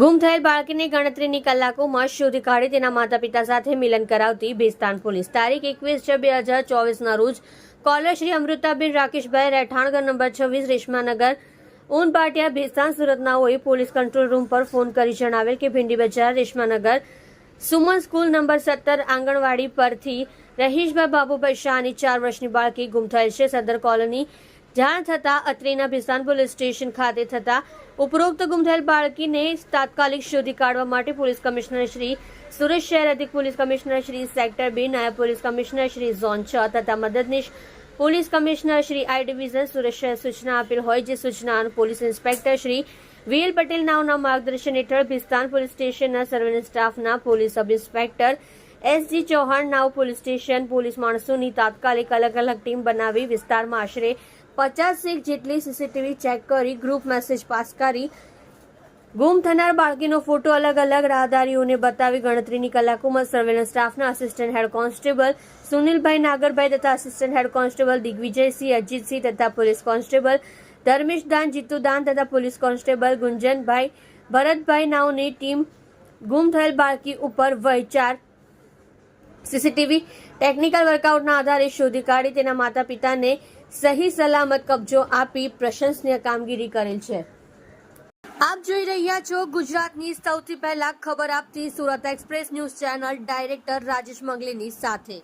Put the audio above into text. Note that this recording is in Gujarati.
ગુમ થયેલ બાળકીને ગણતરીની કલાકોમાં શોધી કાઢી તેના માતા પિતા સાથે મિલન કરાવતી બેસ્તાન પોલીસ. તારીખ એકવીસ છ બે હજાર ચોવીસના રોજ કોલર શ્રી અમૃતાબેન રાકેશભાઈ રહેઠાણગર નંબર છવ્વીસ રેશમાનગર ઊનપાટિયા બેસ્તાન સુરતનાઓએ પોલીસ કંટ્રોલ રૂમ પર ફોન કરી જણાવેલ કે ભીંડી બજાર રેશમાનગર, સુમન સ્કૂલ નંબર સત્તર આંગણવાડી પરથી રહીશભાઈ બાબુભાઈ શાહની ચાર વર્ષની બાળકી ગુમ થયેલ છે. સદર કોલોની જાણ થતાં અત્રેના ભીસાન પોલીસ સ્ટેશન ખાતે થતા ઉપરોક્ત ગુમ થયેલ બાળકીને તાત્કાલિક શોધી કાઢવા માટે પોલીસ કમિશનર શ્રી સુરત શહેર અધિક પોલીસ કમિશનર શ્રી સેક્ટર બે, નાયબ પોલીસ કમિશનર શ્રી ઝોન છ તથા મદદનીશ police commissioner Shri I division Surat શહેર સૂચના આપેલ હોય જે સૂચના police inspector Shri VL Patel નાવના માર્ગદર્શન હેઠળ ભિસ્તાન પોલીસ સ્ટેશનના સર્વેલન્સ સ્ટાફના police sub inspector SG Chauhan નાવ પોલીસ સ્ટેશન પોલીસ માણસોની તાત્કાલિક અલગ અલગ ટીમ બનાવી વિસ્તારમાં આશરે પચાસેક જેટલી સીસીટીવી ચેક કરી ગ્રુપ મેસેજ પાસ કરી. ગુમ થનાર બાળકીનો ફોટો અલગ અલગ રાહદારીઓને બતાવી ગણતરીની કલાકોમાં સર્વેલન્સ સ્ટાફના આસિસ્ટન્ટ હેડ કોન્સ્ટેબલ સુનિલભાઈ નાગરભાઈ તથા assistant head constable Digvijaysinh, Ajitsinh તથા પોલીસ કોન્સ્ટેબલ ધર્મેશ દાન જીતુ દાન તથા પોલીસ કોન્સ્ટેબલ ગુંજનભાઈ ભરતભાઈ નાવની ટીમ ગુમ થયેલ બાળકી ઉપર વય સીસીટીવી ટેકનિકલ વર્કઆઉટના આધારે શોધી કાઢી તેના માતા પિતાને સહી સલામત કબજો આપી પ્રશંસનીય કામગીરી કરેલ છે. આપ જોઈ રહ્યા છો ગુજરાતની સૌથી પહેલા ખબર આપતી Surat express news channel director Rajesh મંગલીની સાથે.